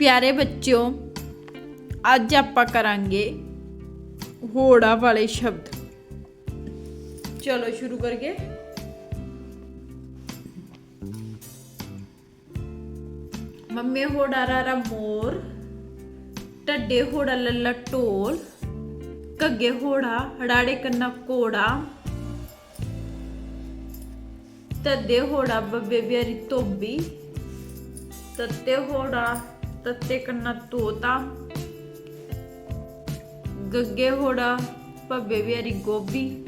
ਪਿਆਰੇ ਬੱਚਿਓ, ਅੱਜ ਆਪਾਂ ਕਰਾਂਗੇ ਹੋੜਾ ਵਾਲੇ ਸ਼ਬਦ। ਚਲੋ ਸ਼ੁਰੂ ਕਰੀਏ। ਮੰਮੇ ਹੋੜਾ ਰਾਰਾ ਮੋਰ ਟੱਡੇ ਹੋੜਾ ਲੱਲਾ ਢੋਲ ਕੱਗੇ ਹੋੜਾ ਹੜਾੜੇ ਕੰਨਾ ਕੋੜਾ ਤੱਦੇ ਹੋੜਾ ਬੱਬੇ ਬਿਆਰੀ ਧੋਬੀ, ਤੱਤੇ ਹੋੜਾ ਤੱਤੇ ਕੰਨਾ ਤੋਤਾ। ਗੱਗੇ ਹੋੜਾ, ਭੱਬੇ ਬਿਆਰੀ ਗੋਭੀ।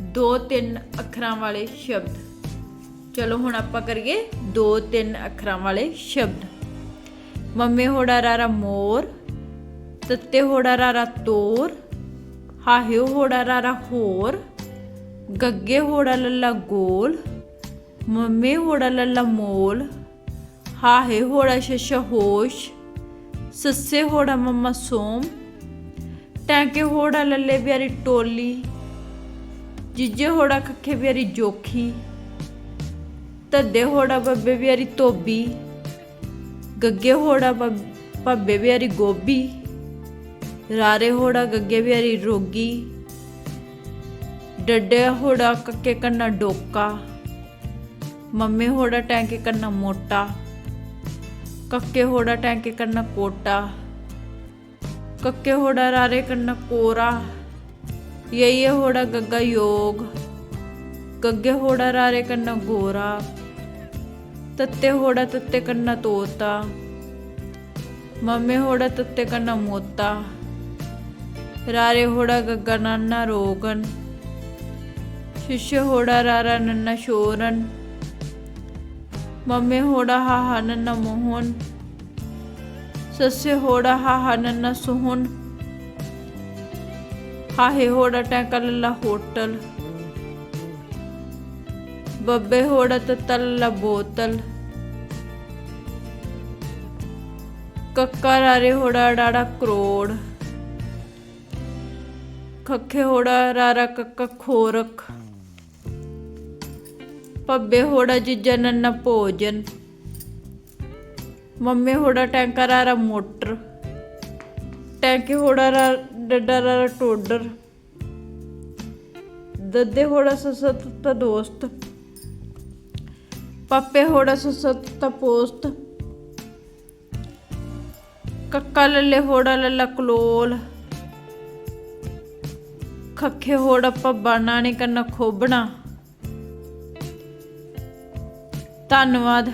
ਦੋ ਤਿੰਨ ਅੱਖਰਾਂ ਵਾਲੇ ਸ਼ਬਦ। ਚਲੋ ਹੁਣ ਆਪਾਂ ਕਰੀਏ ਦੋ ਤਿੰਨ ਅੱਖਰਾਂ ਵਾਲੇ ਸ਼ਬਦ। ਮੰਮੇ ਹੋੜਾ ਰਾਰਾ ਮੋਰ, ਤੱਤੇ ਹੋੜਾ ਰਾਰਾ ਤੋਰ ਹਾਹੇ ਹੋੜਾ ਰਾਰਾ ਹੋਰ, ਗੱਗੇ ਹੋੜਾ ਲੱਲਾ ਗੋਲ, ਮੰਮੇ ਹੋੜਾ ਲੱਲਾ ਮੋਲ ਹਾਹੇ ਹੋੜਾ ਸ਼ਸ਼ ਹੋਸ਼, ਸੱਸੇ ਹੋੜਾ ਮੰਮਾ ਸੋਮ, ਟੈਂਕੇ ਹੋੜਾ ਲੱਲੇ ਬਿਆਰੀ ਟੋਲੀ, ਜਿੱਜੇ ਹੋੜਾ ਖੱਖੇ ਬਿਆਰੀ ਜੋਖੀ, ਧੱਦੇ ਹੋੜਾ ਬੱਬੇ ਬਿਆਰੀ ਧੋਬੀ, ਗੱਗੇ ਹੋੜਾ ਬੱਬ- ਭੱਬੇ ਬਿਆਰੀ ਗੋਭੀ, ਰਾਰੇ ਹੋੜਾ ਗੱਗੇ ਬਿਆਰੀ ਰੋਗੀ, ਡੱਡੇ ਹੋੜਾ ਕੱਕੇ ਕੰਨਾ ਡੋਕਾ, ਮੰਮੇ ਹੋੜਾ ਟੈਂਕੇ ਕੰਨਾ ਮੋਟਾ। ਕੱਕੇ ਹੋੜਾ ਟੈਂਕੇ ਕੰਨਾ ਕੋਟਾ, ਕੱਕੇ ਹੋੜਾ ਰਾਰੇ ਕੰਨਾ ਕੋਰਾ, ਯਈਏ ਹੋੜਾ ਗੱਗਾ ਯੋਗ, ਗੱਗੇ ਹੋੜਾ ਰਾਰੇ ਕੰਨਾ ਗੋਰਾ, ਤੱਤੇ ਹੋੜਾ ਤੱਤੇ ਕੰਨਾ ਤੋਤਾ, ਮੰਮੇ ਹੋੜਾ ਤੱਤੇ ਕੰਨਾ ਮੋਤਾ, ਰਾਰੇ ਹੋੜਾ ਗੱਗਾ ਨਾਨਾ ਰੋਗਨ, ਸ਼ਿਸ਼ੇ ਹੋੜਾ ਰਾਰਾ ਨੰਨਾ ਸ਼ੋਰਨ ਮੰਮੇ ਹੋੜਾ ਹਾਹਾ ਨੰਨਾ ਮੋਹਨ ਸੱਸੇ ਹੋੜਾ ਹਾਹਾ ਨੰਨਾ ਸੁਹਨ ਹਾਹੇ ਹੋੜਾ ਟੈਂਕਾ ਲੱਲਾ ਹੋਟਲ ਬੱਬੇ ਹੋੜਾ ਤੱਤਾ ਲੱਲਾ ਬੋਤਲ ਕੱਕਾ ਰਾਰੇ ਹੋੜਾ ਡਾੜਾ ਕਰੋੜ ਖੱਖੇ ਹੋੜਾ ਰਾਰਾ ਕੱਕਾ ਖੋਰਖ ਪੱਬੇ ਹੋੜਾ ਜਿੱਜਾ ਨੰਨਾ ਭੋਜਨ। ਮੰਮੇ ਹੋੜਾ ਟੈਂਕਾ ਰਾਰਾ ਮੋਟਰ। ਟੈਂਕੇ ਹੋੜਾ ਰਾ ਡੱਡਾ ਰਾਰਾ ਟੋਡਰ। ਦੱਦੇ ਹੋੜਾ ਸਸਤ ਦੋਸਤ। ਪੱਪੇ ਹੋੜਾ ਸਸਤ ਪੋਸਤ। ਕੱਕਾ ਲੱਲੇ ਹੋੜਾ ਲੱਲਾ ਕਲੋਲ। ਖੱਖੇ ਹੋੜਾ ਪੱਬਾ ਨਾਣੇ ਕੰਨਾ ਖੋਬਣਾ ਧੰਨਵਾਦ।